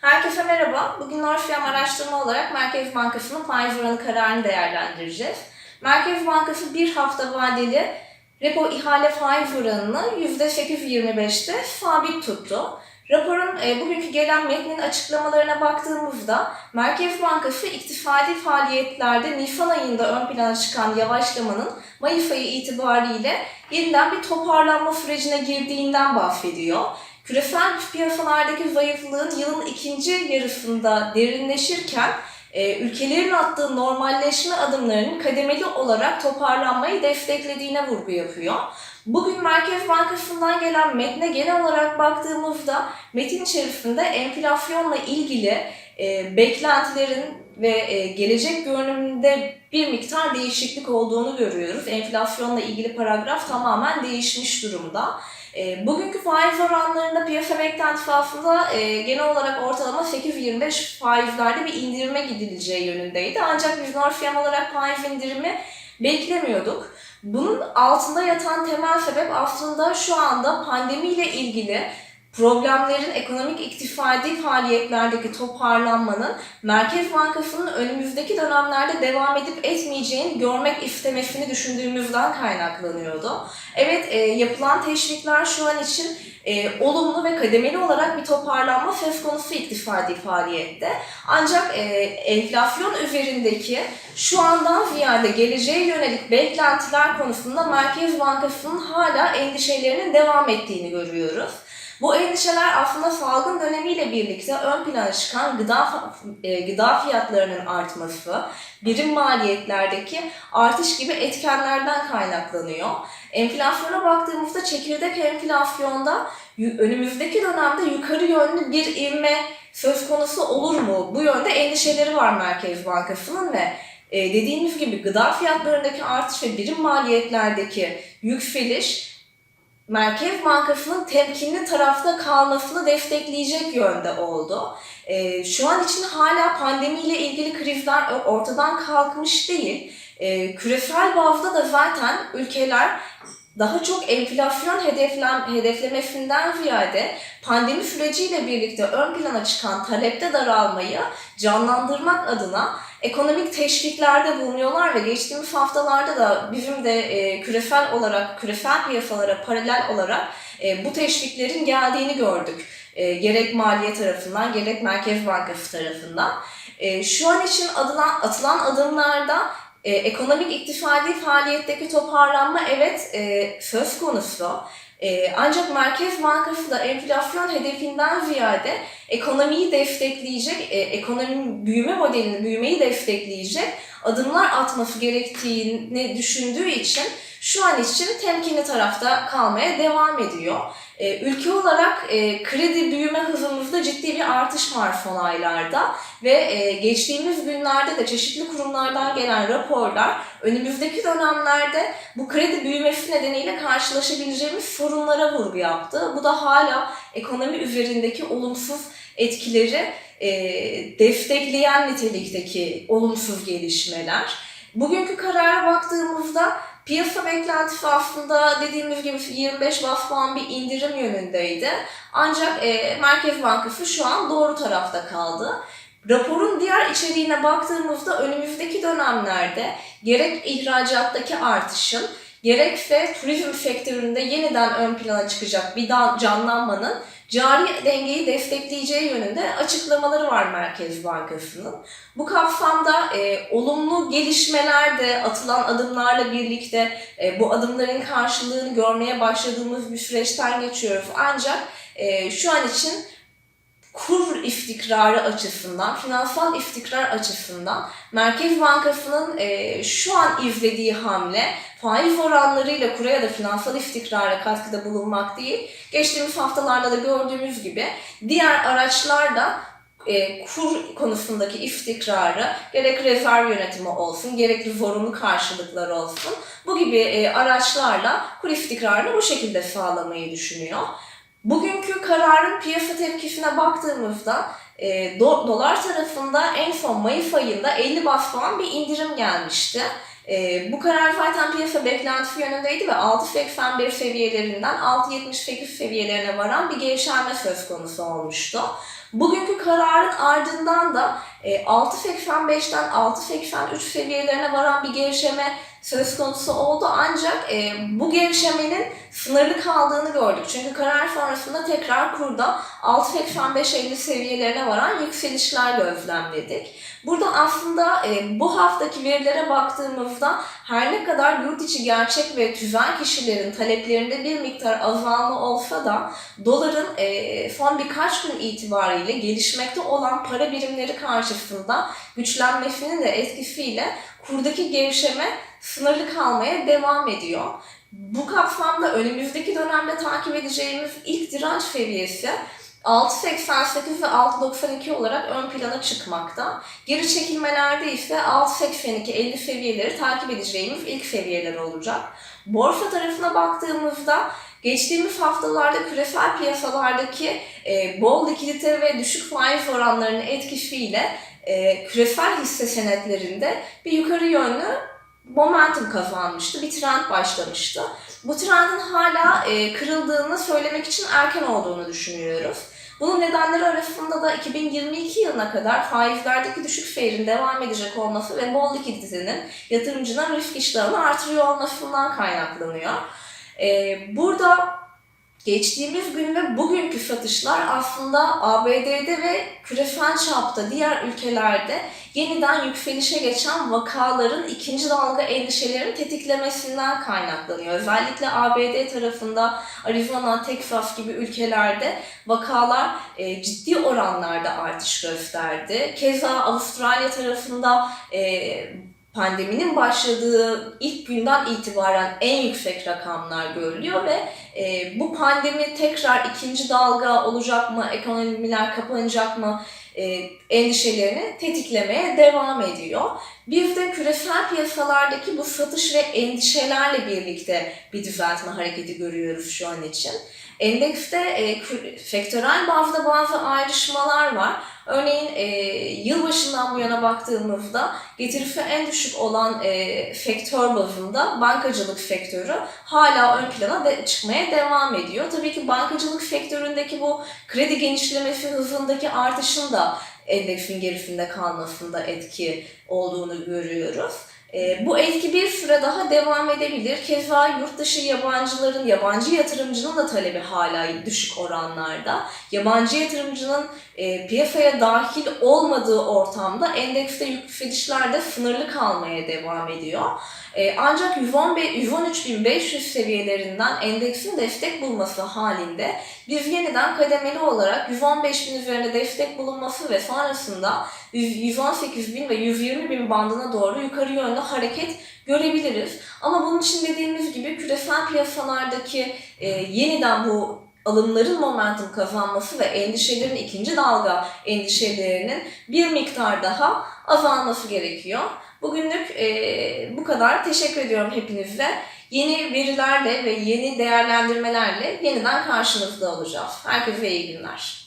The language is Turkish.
Herkese merhaba. Bugün Norfiyam araştırma olarak Merkez Bankası'nın faiz oranı kararını değerlendireceğiz. Merkez Bankası bir hafta vadeli repo ihale faiz oranını %8.25'te sabit tuttu. Raporun e, bugünkü gelen metnin açıklamalarına baktığımızda Merkez Bankası iktisadi faaliyetlerde Nisan ayında ön plana çıkan yavaşlamanın Mayıs ayı itibariyle yeniden bir toparlanma sürecine girdiğinden bahsediyor. Küresel piyasalardaki zayıflığın yılın ikinci yarısında derinleşirken e, ülkelerin attığı normalleşme adımlarının kademeli olarak toparlanmayı desteklediğine vurgu yapıyor. Bugün Merkez Bankası'ndan gelen metne genel olarak baktığımızda metin içerisinde enflasyonla ilgili e, beklentilerin ve e, gelecek görünümünde bir miktar değişiklik olduğunu görüyoruz. Enflasyonla ilgili paragraf tamamen değişmiş durumda. E, bugünkü faiz oranlarında piyasa aslında e, genel olarak ortalama 8-25 faizlerde bir indirime gidileceği yönündeydi. Ancak biz Norfiyam olarak faiz indirimi beklemiyorduk. Bunun altında yatan temel sebep aslında şu anda pandemiyle ilgili problemlerin ekonomik iktisadi faaliyetlerdeki toparlanmanın Merkez Bankası'nın önümüzdeki dönemlerde devam edip etmeyeceğini görmek istemesini düşündüğümüzden kaynaklanıyordu. Evet e, yapılan teşvikler şu an için e, olumlu ve kademeli olarak bir toparlanma söz konusu iktisadi faaliyette. Ancak e, enflasyon üzerindeki şu andan ziyade geleceğe yönelik beklentiler konusunda Merkez Bankası'nın hala endişelerinin devam ettiğini görüyoruz. Bu endişeler aslında salgın dönemiyle birlikte ön plana çıkan gıda e, gıda fiyatlarının artması, birim maliyetlerdeki artış gibi etkenlerden kaynaklanıyor. Enflasyona baktığımızda çekirdek enflasyonda önümüzdeki dönemde yukarı yönlü bir ivme söz konusu olur mu? Bu yönde endişeleri var Merkez Bankası'nın ve e, dediğimiz gibi gıda fiyatlarındaki artış ve birim maliyetlerdeki yükseliş Merkez Bankası'nın temkinli tarafta kalmasını destekleyecek yönde oldu. E, şu an için hala pandemiyle ilgili krizler ortadan kalkmış değil. E, küresel bazda da zaten ülkeler daha çok enflasyon hedeflen, hedeflemesinden ziyade pandemi süreciyle birlikte ön plana çıkan talepte daralmayı canlandırmak adına ekonomik teşviklerde bulunuyorlar ve geçtiğimiz haftalarda da bizim de e, küresel olarak, küresel piyasalara paralel olarak e, bu teşviklerin geldiğini gördük. E, gerek maliye tarafından, gerek Merkez Bankası tarafından. E, şu an için adılan, atılan adımlarda e, ekonomik iktisadi faaliyetteki toparlanma evet e, söz konusu. E, ancak Merkez Bankası da enflasyon hedefinden ziyade ekonomiyi destekleyecek, e, ekonominin büyüme modelini, büyümeyi destekleyecek adımlar atması gerektiğini düşündüğü için şu an için temkinli tarafta kalmaya devam ediyor. E, ülke olarak e, kredi büyüme hızımızda ciddi bir artış var son aylarda ve e, geçtiğimiz günlerde de çeşitli kurumlardan gelen raporlar önümüzdeki dönemlerde bu kredi büyümesi nedeniyle karşılaşabileceğimiz sorunlara vurgu yaptı. Bu da hala ekonomi üzerindeki olumsuz etkileri e, destekleyen nitelikteki olumsuz gelişmeler. Bugünkü karara baktığımızda piyasa beklentisi aslında dediğimiz gibi 25 bas puan bir indirim yönündeydi. Ancak e, Merkez Bankası şu an doğru tarafta kaldı. Raporun diğer içeriğine baktığımızda önümüzdeki dönemlerde gerek ihracattaki artışın gerekse turizm sektöründe yeniden ön plana çıkacak bir canlanmanın cari dengeyi destekleyeceği yönünde açıklamaları var Merkez Bankası'nın. Bu kapsamda e, olumlu gelişmeler de atılan adımlarla birlikte e, bu adımların karşılığını görmeye başladığımız bir süreçten geçiyoruz. Ancak e, şu an için kur istikrarı açısından, finansal istikrar açısından Merkez Bankası'nın e, şu an izlediği hamle faiz oranlarıyla kura ya da finansal istikrara katkıda bulunmak değil, geçtiğimiz haftalarda da gördüğümüz gibi diğer araçlar da e, kur konusundaki istikrarı gerek rezerv yönetimi olsun, gerekli zorunlu karşılıklar olsun bu gibi e, araçlarla kur istikrarını bu şekilde sağlamayı düşünüyor. Bugünkü kararın piyasa tepkisine baktığımızda e, do- dolar tarafında en son Mayıs ayında 50 bas puan bir indirim gelmişti. E, bu karar zaten piyasa beklenti yönündeydi ve 6.81 seviyelerinden 6.78 seviyelerine varan bir gevşeme söz konusu olmuştu. Bugünkü kararın ardından da 6.85'ten 6.83 seviyelerine varan bir gevşeme söz konusu oldu ancak e, bu gevşemenin sınırlı kaldığını gördük. Çünkü karar sonrasında tekrar kurda 6.85-50 seviyelerine varan yükselişler gözlemledik. Burada aslında e, bu haftaki verilere baktığımızda her ne kadar yurt içi gerçek ve tüzel kişilerin taleplerinde bir miktar azalma olsa da doların e, son birkaç gün itibariyle gelişmekte olan para birimleri karşısında güçlenmesinin de etkisiyle kurdaki gevşeme sınırlı kalmaya devam ediyor. Bu kapsamda önümüzdeki dönemde takip edeceğimiz ilk direnç seviyesi 6.88 ve 6.92 olarak ön plana çıkmakta. Geri çekilmelerde ise 6.82-50 seviyeleri takip edeceğimiz ilk seviyeler olacak. Borsa tarafına baktığımızda geçtiğimiz haftalarda küresel piyasalardaki e, bol likidite ve düşük faiz oranlarının etkisiyle e, küresel hisse senetlerinde bir yukarı yönlü momentum kazanmıştı, bir trend başlamıştı. Bu trendin hala e, kırıldığını söylemek için erken olduğunu düşünüyoruz. Bunun nedenleri arasında da 2022 yılına kadar faizlerdeki düşük seyrin devam edecek olması ve bol likiditenin yatırımcının risk iştahını artırıyor olmasından kaynaklanıyor. E, burada geçtiğimiz gün ve bugünkü satışlar aslında ABD'de ve küresel çapta diğer ülkelerde yeniden yükselişe geçen vakaların ikinci dalga endişelerini tetiklemesinden kaynaklanıyor. Özellikle ABD tarafında Arizona, Texas gibi ülkelerde vakalar e, ciddi oranlarda artış gösterdi. Keza Avustralya tarafında e, pandeminin başladığı ilk günden itibaren en yüksek rakamlar görülüyor ve e, bu pandemi tekrar ikinci dalga olacak mı, ekonomiler kapanacak mı e, endişelerini tetiklemeye devam ediyor. Biz de küresel piyasalardaki bu satış ve endişelerle birlikte bir düzeltme hareketi görüyoruz şu an için. Endekste e, sektörel bazda bazı ayrışmalar var. Örneğin e, yılbaşından bu yana baktığımızda getirisi en düşük olan e, sektör bazında bankacılık sektörü hala ön plana de, çıkmaya devam ediyor. Tabii ki bankacılık sektöründeki bu kredi genişlemesi hızındaki artışın da endeksin gerisinde kalmasında etki olduğunu görüyoruz. E, bu etki bir süre daha devam edebilir. Keza yurt dışı yabancıların, yabancı yatırımcının da talebi hala düşük oranlarda. Yabancı yatırımcının e, piyasaya dahil olmadığı ortamda endekste yükselişler de sınırlı kalmaya devam ediyor. E, ancak 113.500 seviyelerinden endeksin destek bulması halinde biz yeniden kademeli olarak 115.000 üzerinde destek bulunması ve sonrasında 118.000 ve 120.000 bandına doğru yukarı yönlü hareket görebiliriz. Ama bunun için dediğimiz gibi küresel piyasalardaki e, yeniden bu alımların momentum kazanması ve endişelerin ikinci dalga endişelerinin bir miktar daha azalması gerekiyor. Bugünlük e, bu kadar. Teşekkür ediyorum hepinize. Yeni verilerle ve yeni değerlendirmelerle yeniden karşınızda olacağız. Herkese iyi günler.